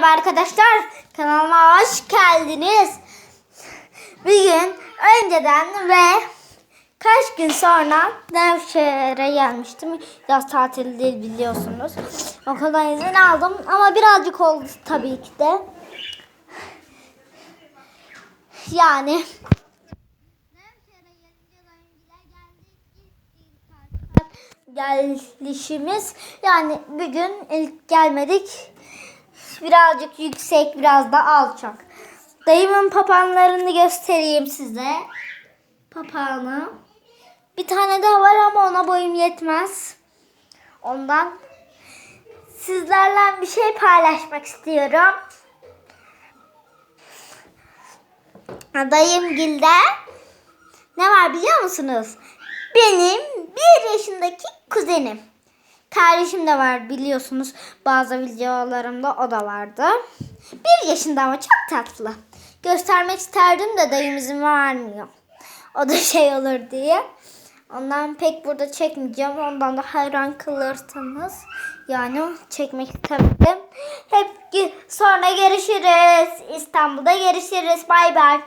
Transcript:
Merhaba arkadaşlar. Kanalıma hoş geldiniz. Bugün önceden ve kaç gün sonra Nevşehir'e gelmiştim. Yaz tatili değil biliyorsunuz. Okuldan izin aldım ama birazcık oldu tabii ki de. Yani gelişimiz yani bugün ilk gelmedik birazcık yüksek biraz da alçak dayımın papağanlarını göstereyim size. Papağanı. Bir tane daha var ama ona boyum yetmez. Ondan sizlerle bir şey paylaşmak istiyorum. Dayım gilde. Ne var biliyor musunuz? Benim bir yaşındaki kuzenim. Kardeşim de var biliyorsunuz. Bazı videolarımda o da vardı. Bir yaşında ama çok tatlı. Göstermek isterdim de dayım izin vermiyor. O da şey olur diye. Ondan pek burada çekmeyeceğim. Ondan da hayran kalırsanız. Yani çekmek istemedim. Hep sonra görüşürüz. İstanbul'da görüşürüz. Bay bay.